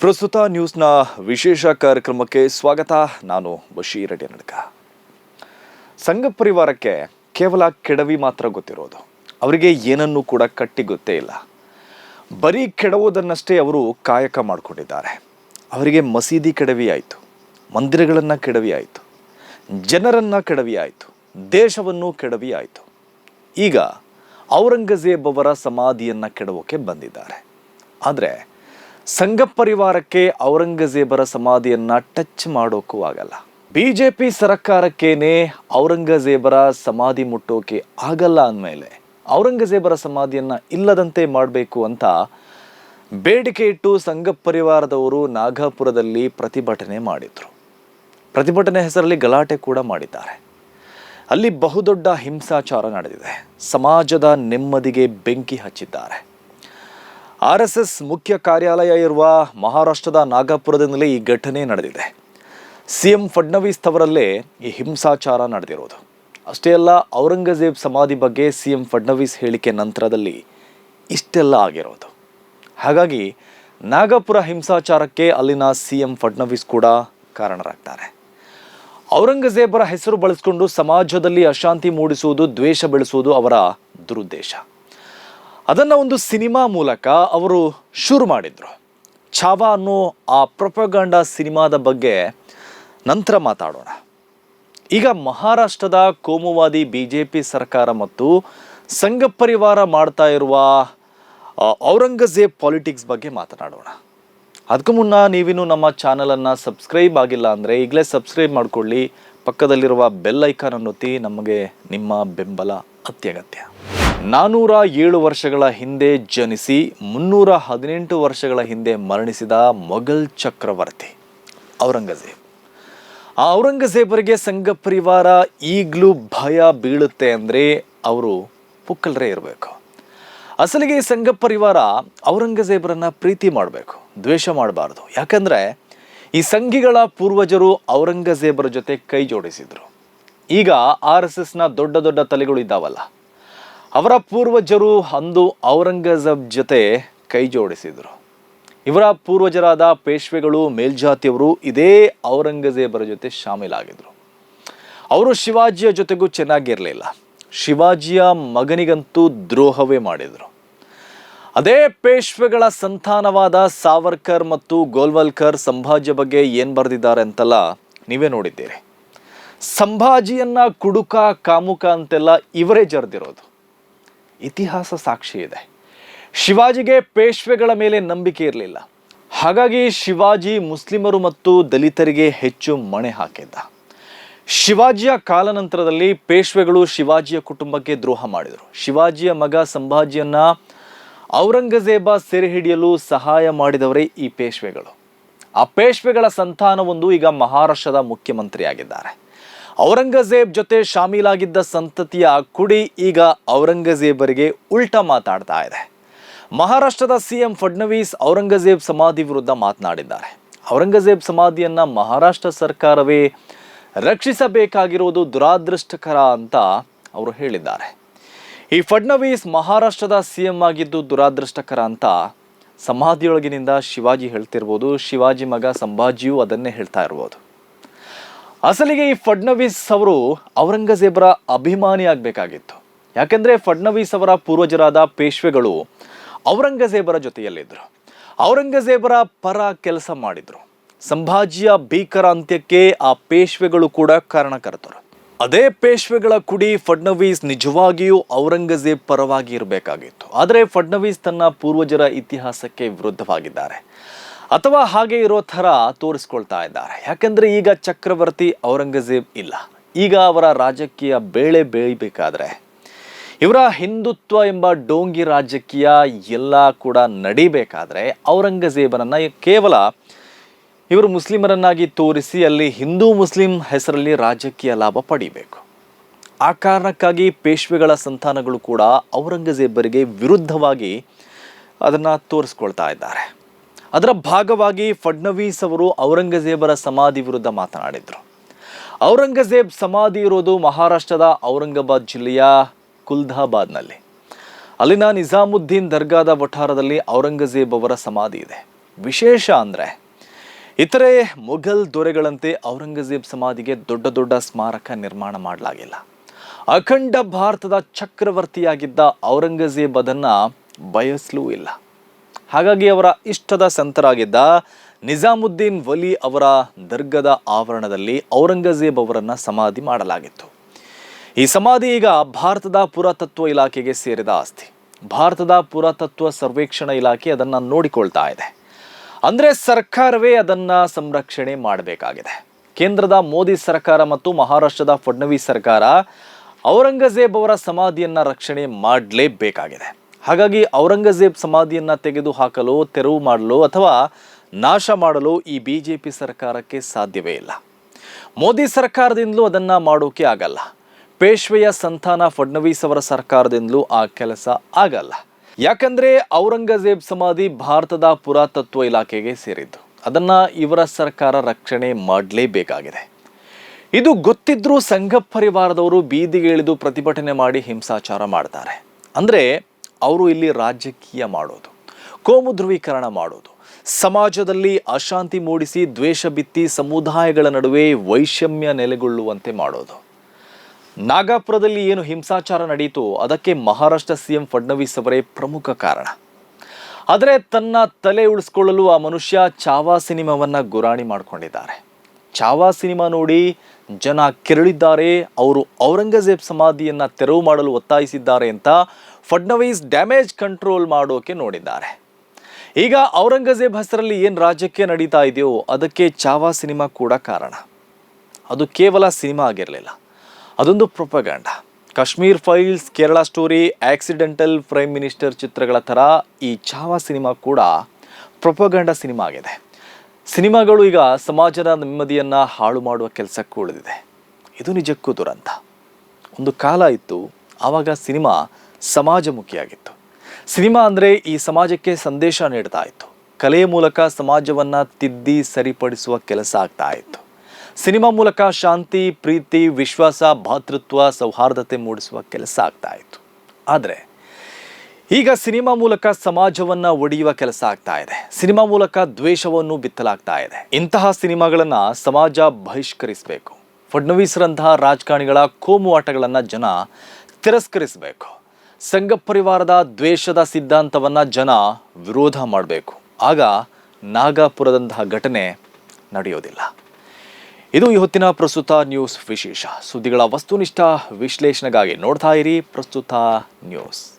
ಪ್ರಸ್ತುತ ನ್ಯೂಸ್ನ ವಿಶೇಷ ಕಾರ್ಯಕ್ರಮಕ್ಕೆ ಸ್ವಾಗತ. ನಾನು ಬಶೀರ್ ನಡಕ ಸಂಘ ಪರಿವಾರಕ್ಕೆ ಕೇವಲ ಕೆಡವಿ ಮಾತ್ರ ಗೊತ್ತಿರೋದು. ಅವರಿಗೆ ಏನನ್ನೂ ಕೂಡ ಕಟ್ಟಿ ಗೊತ್ತೇ ಇಲ್ಲ. ಬರೀ ಕೆಡವುದನ್ನಷ್ಟೇ ಅವರು ಕಾಯಕ ಮಾಡಿಕೊಂಡಿದ್ದಾರೆ. ಅವರಿಗೆ ಮಸೀದಿ ಕೆಡವಿ ಆಯಿತು ಮಂದಿರಗಳನ್ನು ಕೆಡವಿ ಆಯಿತು ಜನರನ್ನು ಕೆಡವಿ ಆಯಿತು ದೇಶವನ್ನು ಕೆಡವಿ ಆಯಿತು ಈಗ ಔರಂಗಜೇಬ್ ಅವರ ಸಮಾಧಿಯನ್ನು ಕೆಡವೋಕೆ ಬಂದಿದ್ದಾರೆ. ಆದರೆ ಸಂಘ ಪರಿವಾರಕ್ಕೆ ಔರಂಗಜೇಬರ ಸಮಾಧಿಯನ್ನ ಟಚ್ ಮಾಡೋಕ್ಕೂ ಆಗಲ್ಲ. ಬಿಜೆಪಿ ಸರ್ಕಾರಕ್ಕೇನೆ ಔರಂಗಜೇಬರ ಸಮಾಧಿ ಮುಟ್ಟೋಕೆ ಆಗಲ್ಲ ಅಂದಮೇಲೆ ಔರಂಗಜೇಬರ ಸಮಾಧಿಯನ್ನ ಇಲ್ಲದಂತೆ ಮಾಡಬೇಕು ಅಂತ ಬೇಡಿಕೆ ಇಟ್ಟು ಸಂಘ ಪರಿವಾರದವರು ನಾಗಪುರದಲ್ಲಿ ಪ್ರತಿಭಟನೆ ಮಾಡಿದ್ರು. ಪ್ರತಿಭಟನೆ ಹೆಸರಲ್ಲಿ ಗಲಾಟೆ ಕೂಡ ಮಾಡಿದ್ದಾರೆ. ಅಲ್ಲಿ ಬಹುದೊಡ್ಡ ಹಿಂಸಾಚಾರ ನಡೆದಿದೆ. ಸಮಾಜದ ನೆಮ್ಮದಿಗೆ ಬೆಂಕಿ ಹಚ್ಚಿದ್ದಾರೆ. ಆರ್ ಎಸ್ ಎಸ್ ಮುಖ್ಯ ಕಾರ್ಯಾಲಯ ಇರುವ ಮಹಾರಾಷ್ಟ್ರದ ನಾಗಪುರದಿಂದಲೇ ಈ ಘಟನೆ ನಡೆದಿದೆ. ಸಿ ಎಂ ಫಡ್ನವೀಸ್ ತವರಲ್ಲೇ ಈ ಹಿಂಸಾಚಾರ ನಡೆದಿರೋದು. ಅಷ್ಟೇ ಅಲ್ಲ, ಔರಂಗಜೇಬ್ ಸಮಾಧಿ ಬಗ್ಗೆ ಸಿ ಎಂ ಫಡ್ನವೀಸ್ ಹೇಳಿಕೆ ನಂತರದಲ್ಲಿ ಇಷ್ಟೆಲ್ಲ ಆಗಿರೋದು. ಹಾಗಾಗಿ ನಾಗಪುರ ಹಿಂಸಾಚಾರಕ್ಕೆ ಅಲ್ಲಿನ ಸಿ ಎಂ ಫಡ್ನವೀಸ್ ಕೂಡ ಕಾರಣರಾಗ್ತಾರೆ. ಔರಂಗಜೇಬರ ಹೆಸರು ಬಳಸಿಕೊಂಡು ಸಮಾಜದಲ್ಲಿ ಅಶಾಂತಿ ಮೂಡಿಸುವುದು, ದ್ವೇಷ ಬೆಳೆಸುವುದು ಅವರ ದುರುದ್ದೇಶ. ಅದನ್ನ ಒಂದು ಸಿನಿಮಾ ಮೂಲಕ ಅವರು ಶುರು ಮಾಡಿದ್ರು. ಛಾವಾ ಅನ್ನೋ ಆ ಪ್ರೊಪಗಂಡ ಸಿನಿಮಾದ ಬಗ್ಗೆ ನಂತರ ಮಾತಾಡೋಣ. ಈಗ ಮಹಾರಾಷ್ಟ್ರದ ಕೋಮುವಾದಿ ಬಿ ಜೆ ಪಿ ಸರ್ಕಾರ ಮತ್ತು ಸಂಘ ಪರಿವಾರ ಮಾಡ್ತಾ ಇರುವ ಔರಂಗಜೇಬ್ ಪಾಲಿಟಿಕ್ಸ್ ಬಗ್ಗೆ ಮಾತನಾಡೋಣ. ಅದಕ್ಕೂ ಮುನ್ನ ನೀವಿನ್ನು ನಮ್ಮ ಚಾನಲನ್ನು ಸಬ್ಸ್ಕ್ರೈಬ್ ಆಗಿಲ್ಲ ಅಂದರೆ ಈಗಲೇ ಸಬ್ಸ್ಕ್ರೈಬ್ ಮಾಡಿಕೊಳ್ಳಿ. ಪಕ್ಕದಲ್ಲಿರುವ ಬೆಲ್ ಐಕಾನ್ ಒತ್ತಿ ನಮಗೆ ನಿಮ್ಮ ಬೆಂಬಲ ಅತ್ಯಗತ್ಯ. ನಾನೂರ ಏಳು ವರ್ಷಗಳ ಹಿಂದೆ ಜನಿಸಿ, ಮುನ್ನೂರ ಹದಿನೆಂಟು ವರ್ಷಗಳ ಹಿಂದೆ ಮರಣಿಸಿದ ಮೊಘಲ್ ಚಕ್ರವರ್ತಿ ಔರಂಗಜೇಬ್. ಆ ಔರಂಗಜೇಬರಿಗೆ ಸಂಘ ಪರಿವಾರ ಈಗಲೂ ಭಯ ಬೀಳುತ್ತೆ ಅಂದರೆ ಅವರು ಪುಕ್ಕಲ್ರೇ ಇರಬೇಕು. ಅಸಲಿಗೆ ಈ ಸಂಘ ಪರಿವಾರ ಔರಂಗಜೇಬರನ್ನು ಪ್ರೀತಿ ಮಾಡಬೇಕು, ದ್ವೇಷ ಮಾಡಬಾರ್ದು. ಯಾಕಂದರೆ ಈ ಸಂಘಿಗಳ ಪೂರ್ವಜರು ಔರಂಗಜೇಬರ ಜೊತೆ ಕೈ ಜೋಡಿಸಿದರು. ಈಗ ಆರ್ ಎಸ್ ಎಸ್ನ ದೊಡ್ಡ ದೊಡ್ಡ ತಲೆಗಳು ಇದ್ದಾವಲ್ಲ ಅವರ ಪೂರ್ವಜರು ಅಂದು ಔರಂಗಜಬ್ ಜೊತೆ ಕೈ ಜೋಡಿಸಿದ್ರು. ಇವರ ಪೂರ್ವಜರಾದ ಪೇಶ್ವೆಗಳು, ಮೇಲ್ಜಾತಿಯವರು ಇದೇ ಔರಂಗಜೇಬರ ಜೊತೆ ಶಾಮೀಲಾಗಿದ್ದರು. ಅವರು ಶಿವಾಜಿಯ ಜೊತೆಗೂ ಚೆನ್ನಾಗಿರಲಿಲ್ಲ. ಶಿವಾಜಿಯ ಮಗನಿಗಂತೂ ದ್ರೋಹವೇ ಮಾಡಿದರು. ಅದೇ ಪೇಶ್ವೆಗಳ ಸಂತಾನವಾದ ಸಾವರ್ಕರ್ ಮತ್ತು ಗೋಲ್ವಲ್ಕರ್ ಸಂಭಾಜಿಯ ಬಗ್ಗೆ ಏನು ಬರೆದಿದ್ದಾರೆ ಅಂತೆಲ್ಲ ನೀವೇ ನೋಡಿದ್ದೀರಿ. ಸಂಭಾಜಿಯನ್ನ ಕುಡುಕ, ಕಾಮುಕ ಅಂತೆಲ್ಲ ಇವರೇ ಜರ್ದಿರೋದು. ಇತಿಹಾಸ ಸಾಕ್ಷಿ ಇದೆ. ಶಿವಾಜಿಗೆ ಪೇಶ್ವೆಗಳ ಮೇಲೆ ನಂಬಿಕೆ ಇರಲಿಲ್ಲ. ಹಾಗಾಗಿ ಶಿವಾಜಿ ಮುಸ್ಲಿಮರು ಮತ್ತು ದಲಿತರಿಗೆ ಹೆಚ್ಚು ಮಣೆ ಹಾಕಿದ್ದ. ಶಿವಾಜಿಯ ಕಾಲನಂತರದಲ್ಲಿ ಪೇಶ್ವೆಗಳು ಶಿವಾಜಿಯ ಕುಟುಂಬಕ್ಕೆ ದ್ರೋಹ ಮಾಡಿದರು. ಶಿವಾಜಿಯ ಮಗ ಸಂಭಾಜಿಯನ್ನ ಔರಂಗಜೇಬ ಸೆರೆ ಹಿಡಿಯಲು ಸಹಾಯ ಮಾಡಿದವರೇ ಈ ಪೇಶ್ವೆಗಳು. ಆ ಪೇಶ್ವೆಗಳ ಸಂತಾನವೊಂದು ಈಗ ಮಹಾರಾಷ್ಟ್ರದ ಮುಖ್ಯಮಂತ್ರಿಯಾಗಿದ್ದಾರೆ. ಔರಂಗಜೇಬ್ ಜೊತೆ ಶಾಮೀಲಾಗಿದ್ದ ಸಂತತಿಯ ಕುಡಿ ಈಗ ಔರಂಗಜೇಬರಿಗೆ ಉಲ್ಟಾ ಮಾತಾಡ್ತಾ ಇದೆ. ಮಹಾರಾಷ್ಟ್ರದ ಸಿಎಂ ಫಡ್ನವೀಸ್ ಔರಂಗಜೇಬ್ ಸಮಾಧಿ ವಿರುದ್ಧ ಮಾತನಾಡಿದ್ದಾರೆ. ಔರಂಗಜೇಬ್ ಸಮಾಧಿಯನ್ನು ಮಹಾರಾಷ್ಟ್ರ ಸರ್ಕಾರವೇ ರಕ್ಷಿಸಬೇಕಾಗಿರುವುದು ದುರಾದೃಷ್ಟಕರ ಅಂತ ಅವರು ಹೇಳಿದ್ದಾರೆ. ಈ ಫಡ್ನವೀಸ್ ಮಹಾರಾಷ್ಟ್ರದ ಸಿಎಂ ಆಗಿದ್ದು ದುರಾದೃಷ್ಟಕರ ಅಂತ ಸಮಾಧಿಯೊಳಗಿನಿಂದ ಶಿವಾಜಿ ಹೇಳ್ತಿರ್ಬೋದು. ಶಿವಾಜಿ ಮಗ ಸಂಭಾಜಿಯು ಅದನ್ನೇ ಹೇಳ್ತಾ ಇರ್ಬೋದು. ಅಸಲಿಗೆ ಈ ಫಡ್ನವೀಸ್ ಅವರು ಔರಂಗಜೇಬರ ಅಭಿಮಾನಿ ಆಗಬೇಕಾಗಿತ್ತು. ಯಾಕೆಂದ್ರೆ ಫಡ್ನವೀಸ್ ಅವರ ಪೂರ್ವಜರಾದ ಪೇಶ್ವೆಗಳು ಔರಂಗಜೇಬರ ಜೊತೆಯಲ್ಲಿದ್ದರು ಔರಂಗಜೇಬರ ಪರ ಕೆಲಸ ಮಾಡಿದರು. ಸಂಭಾಜಿಯ ಭೀಕರ ಅಂತ್ಯಕ್ಕೆ ಆ ಪೇಶ್ವೆಗಳು ಕೂಡ ಕಾರಣಕರ್ತರು. ಅದೇ ಪೇಶ್ವೆಗಳ ಕುಡಿ ಫಡ್ನವೀಸ್ ನಿಜವಾಗಿಯೂ ಔರಂಗಜೇಬ್ ಪರವಾಗಿ ಇರಬೇಕಾಗಿತ್ತು. ಆದರೆ ಫಡ್ನವೀಸ್ ತನ್ನ ಪೂರ್ವಜರ ಇತಿಹಾಸಕ್ಕೆ ವಿರುದ್ಧವಾಗಿದ್ದಾರೆ. ಅಥವಾ ಹಾಗೆ ಇರೋ ಥರ ತೋರಿಸ್ಕೊಳ್ತಾ ಇದ್ದಾರೆ. ಯಾಕಂದರೆ ಈಗ ಚಕ್ರವರ್ತಿ ಔರಂಗಜೇಬ್ ಇಲ್ಲ. ಈಗ ಅವರ ರಾಜಕೀಯ ಬೇಳೆ ಬೇಯಬೇಕಾದ್ರೆ ಇವರ ಹಿಂದುತ್ವ ಎಂಬ ಡೋಂಗಿ ರಾಜಕೀಯ ಎಲ್ಲ ಕೂಡ ನಡಿಬೇಕಾದ್ರೆ ಔರಂಗಜೇಬನನ್ನು ಕೇವಲ ಇವರು ಮುಸ್ಲಿಮರನ್ನಾಗಿ ತೋರಿಸಿ ಅಲ್ಲಿ ಹಿಂದೂ ಮುಸ್ಲಿಂ ಹೆಸರಲ್ಲಿ ರಾಜಕೀಯ ಲಾಭ ಪಡಿಬೇಕು. ಆ ಕಾರಣಕ್ಕಾಗಿ ಪೇಶ್ವೆಗಳ ಸಂತಾನಗಳು ಕೂಡ ಔರಂಗಜೇಬರಿಗೆ ವಿರುದ್ಧವಾಗಿ ಅದನ್ನು ತೋರಿಸ್ಕೊಳ್ತಾ ಇದ್ದಾರೆ. ಅದರ ಭಾಗವಾಗಿ ಫಡ್ನವೀಸ್ ಅವರು ಔರಂಗಜೇಬರ ಸಮಾಧಿ ವಿರುದ್ಧ ಮಾತನಾಡಿದರು. ಔರಂಗಜೇಬ್ ಸಮಾಧಿ ಇರೋದು ಮಹಾರಾಷ್ಟ್ರದ ಔರಂಗಾಬಾದ್ ಜಿಲ್ಲೆಯ ಕುಲ್ದಾಬಾದ್ನಲ್ಲಿ. ಅಲ್ಲಿನ ನಿಜಾಮುದ್ದೀನ್ ದರ್ಗಾದ ವಠಾರದಲ್ಲಿ ಔರಂಗಜೇಬ್ ಅವರ ಸಮಾಧಿ ಇದೆ. ವಿಶೇಷ ಅಂದರೆ, ಇತರೆ ಮೊಘಲ್ ದೊರೆಗಳಂತೆ ಔರಂಗಜೇಬ್ ಸಮಾಧಿಗೆ ದೊಡ್ಡ ದೊಡ್ಡ ಸ್ಮಾರಕ ನಿರ್ಮಾಣ ಮಾಡಲಾಗಿಲ್ಲ. ಅಖಂಡ ಭಾರತದ ಚಕ್ರವರ್ತಿಯಾಗಿದ್ದ ಔರಂಗಜೇಬ್ ಅದನ್ನು ಬಯಸಲೂ ಇಲ್ಲ. ಹಾಗಾಗಿ ಅವರ ಇಷ್ಟದ ಸಂತರಾಗಿದ್ದ ನಿಜಾಮುದ್ದೀನ್ ವಲಿ ಅವರ ದರ್ಗದ ಆವರಣದಲ್ಲಿ ಔರಂಗಜೇಬ್ ಅವರನ್ನು ಸಮಾಧಿ ಮಾಡಲಾಗಿತ್ತು. ಈ ಸಮಾಧಿ ಈಗ ಭಾರತದ ಪುರಾತತ್ವ ಇಲಾಖೆಗೆ ಸೇರಿದ ಆಸ್ತಿ. ಭಾರತದ ಪುರಾತತ್ವ ಸರ್ವೇಕ್ಷಣಾ ಇಲಾಖೆ ಅದನ್ನು ನೋಡಿಕೊಳ್ತಾ ಇದೆ. ಅಂದರೆ ಸರ್ಕಾರವೇ ಅದನ್ನು ಸಂರಕ್ಷಣೆ ಮಾಡಬೇಕಾಗಿದೆ. ಕೇಂದ್ರದ ಮೋದಿ ಸರ್ಕಾರ ಮತ್ತು ಮಹಾರಾಷ್ಟ್ರದ ಫಡ್ನವೀಸ್ ಸರ್ಕಾರ ಔರಂಗಜೇಬ್ ಅವರ ಸಮಾಧಿಯನ್ನು ರಕ್ಷಣೆ ಮಾಡಲೇಬೇಕಾಗಿದೆ. ಹಾಗಾಗಿ ಔರಂಗಜೇಬ್ ಸಮಾಧಿಯನ್ನು ತೆಗೆದು ಹಾಕಲು, ತೆರವು ಮಾಡಲು ಅಥವಾ ನಾಶ ಮಾಡಲು ಈ ಬಿಜೆಪಿ ಸರ್ಕಾರಕ್ಕೆ ಸಾಧ್ಯವೇ ಇಲ್ಲ. ಮೋದಿ ಸರ್ಕಾರದಿಂದಲೂ ಅದನ್ನ ಮಾಡೋಕೆ ಆಗಲ್ಲ. ಪೇಶ್ವೆಯ ಸಂತಾನ ಫಡ್ನವೀಸ್ ಅವರ ಸರ್ಕಾರದಿಂದಲೂ ಆ ಕೆಲಸ ಆಗಲ್ಲ. ಯಾಕಂದ್ರೆ ಔರಂಗಜೇಬ್ ಸಮಾಧಿ ಭಾರತದ ಪುರಾತತ್ವ ಇಲಾಖೆಗೆ ಸೇರಿದ್ದು. ಅದನ್ನ ಇವರ ಸರ್ಕಾರ ರಕ್ಷಣೆ ಮಾಡಲೇಬೇಕಾಗಿದೆ. ಇದು ಗೊತ್ತಿದ್ರೂ ಸಂಘ ಪರಿವಾರದವರು ಬೀದಿಗೆ ಇಳಿದು ಪ್ರತಿಭಟನೆ ಮಾಡಿ ಹಿಂಸಾಚಾರ ಮಾಡ್ತಾರೆ. ಅಂದರೆ ಅವರು ಇಲ್ಲಿ ರಾಜಕೀಯ ಮಾಡೋದು, ಕೋಮು ಧ್ರುವೀಕರಣ ಮಾಡೋದು, ಸಮಾಜದಲ್ಲಿ ಅಶಾಂತಿ ಮೂಡಿಸಿ ದ್ವೇಷ ಬಿತ್ತಿ ಸಮುದಾಯಗಳ ನಡುವೆ ವೈಷಮ್ಯ ನೆಲೆಗೊಳ್ಳುವಂತೆ ಮಾಡೋದು. ನಾಗಪುರದಲ್ಲಿ ಏನು ಹಿಂಸಾಚಾರ ನಡೆಯಿತು ಅದಕ್ಕೆ ಮಹಾರಾಷ್ಟ್ರ ಸಿಎಂ ಫಡ್ನವೀಸ್ ಅವರೇ ಪ್ರಮುಖ ಕಾರಣ. ಆದರೆ ತನ್ನ ತಲೆ ಉಳಿಸ್ಕೊಳ್ಳಲು ಆ ಮನುಷ್ಯ ಚಾವಾ ಸಿನಿಮಾವನ್ನು ಗುರಾಣಿ ಮಾಡಿಕೊಂಡಿದ್ದಾರೆ. ಚಾವಾ ಸಿನಿಮಾ ನೋಡಿ ಜನ ಕೆರಳಿದ್ದಾರೆ. ಅವರು ಔರಂಗಜೇಬ್ ಸಮಾಧಿಯನ್ನ ತೆರವು ಮಾಡಲು ಒತ್ತಾಯಿಸಿದ್ದಾರೆ ಅಂತ ಫಡ್ನವೀಸ್ ಡ್ಯಾಮೇಜ್ ಕಂಟ್ರೋಲ್ ಮಾಡೋಕೆ ನೋಡಿದ್ದಾರೆ. ಈಗ ಔರಂಗಜೇಬ್ ಹೆಸರಲ್ಲಿ ಏನು ರಾಜ್ಯಕ್ಕೆ ನಡೀತಾ ಇದೆಯೋ ಅದಕ್ಕೆ ಚಾವಾ ಸಿನಿಮಾ ಕೂಡ ಕಾರಣ. ಅದು ಕೇವಲ ಸಿನಿಮಾ ಆಗಿರಲಿಲ್ಲ. ಅದೊಂದು propaganda Kashmir Files, Kerala Story, Accidental Prime Minister ಚಿತ್ರಗಳ ಥರ ಈ ಚಾವಾ ಸಿನಿಮಾ ಕೂಡ ಪ್ರೊಪಗಾಂಡ ಸಿನಿಮಾ ಆಗಿದೆ. ಸಿನಿಮಾಗಳು ಈಗ ಸಮಾಜದ ನೆಮ್ಮದಿಯನ್ನು ಹಾಳು ಮಾಡುವ ಕೆಲಸಕ್ಕೂ ಉಳಿದಿದೆ. ಇದು ನಿಜಕ್ಕೂ ದುರಂತ. ಒಂದು ಕಾಲ ಇತ್ತು, ಆವಾಗ ಸಿನಿಮಾ ಸಮಾಜಮುಖಿಯಾಗಿತ್ತು. ಸಿನಿಮಾ ಅಂದರೆ ಈ ಸಮಾಜಕ್ಕೆ ಸಂದೇಶ ನೀಡ್ತಾ ಇತ್ತು. ಕಲೆಯ ಮೂಲಕ ಸಮಾಜವನ್ನು ತಿದ್ದಿ ಸರಿಪಡಿಸುವ ಕೆಲಸ ಆಗ್ತಾ ಇತ್ತು. ಸಿನಿಮಾ ಮೂಲಕ ಶಾಂತಿ, ಪ್ರೀತಿ, ವಿಶ್ವಾಸ, ಭಾತೃತ್ವ, ಸೌಹಾರ್ದತೆ ಮೂಡಿಸುವ ಕೆಲಸ ಆಗ್ತಾ ಇತ್ತು. ಆದರೆ ಈಗ ಸಿನಿಮಾ ಮೂಲಕ ಸಮಾಜವನ್ನ ಒಡೆಯುವ ಕೆಲಸ ಆಗ್ತಾ ಇದೆ. ಸಿನಿಮಾ ಮೂಲಕ ದ್ವೇಷವನ್ನು ಬಿತ್ತಲಾಗ್ತಾ ಇದೆ. ಇಂತಹ ಸಿನಿಮಾಗಳನ್ನ ಸಮಾಜ ಬಹಿಷ್ಕರಿಸಬೇಕು. ಫಡ್ನವೀಸ್ರಂತಹ ರಾಜಕಾರಣಿಗಳ ಕೋಮು ಆಟಗಳನ್ನ ಜನ ತಿರಸ್ಕರಿಸಬೇಕು. ಸಂಘ ಪರಿವಾರದ ದ್ವೇಷದ ಸಿದ್ಧಾಂತವನ್ನ ಜನ ವಿರೋಧ ಮಾಡಬೇಕು. ಆಗ ನಾಗಪುರದಂತಹ ಘಟನೆ ನಡೆಯೋದಿಲ್ಲ. ಇದು ಈ ಹೊತ್ತಿನ ಪ್ರಸ್ತುತ ನ್ಯೂಸ್ ವಿಶೇಷ. ಸುದ್ದಿಗಳ ವಸ್ತುನಿಷ್ಠ ವಿಶ್ಲೇಷಣೆಗಾಗಿ ನೋಡ್ತಾ ಇರಿ ಪ್ರಸ್ತುತ ನ್ಯೂಸ್.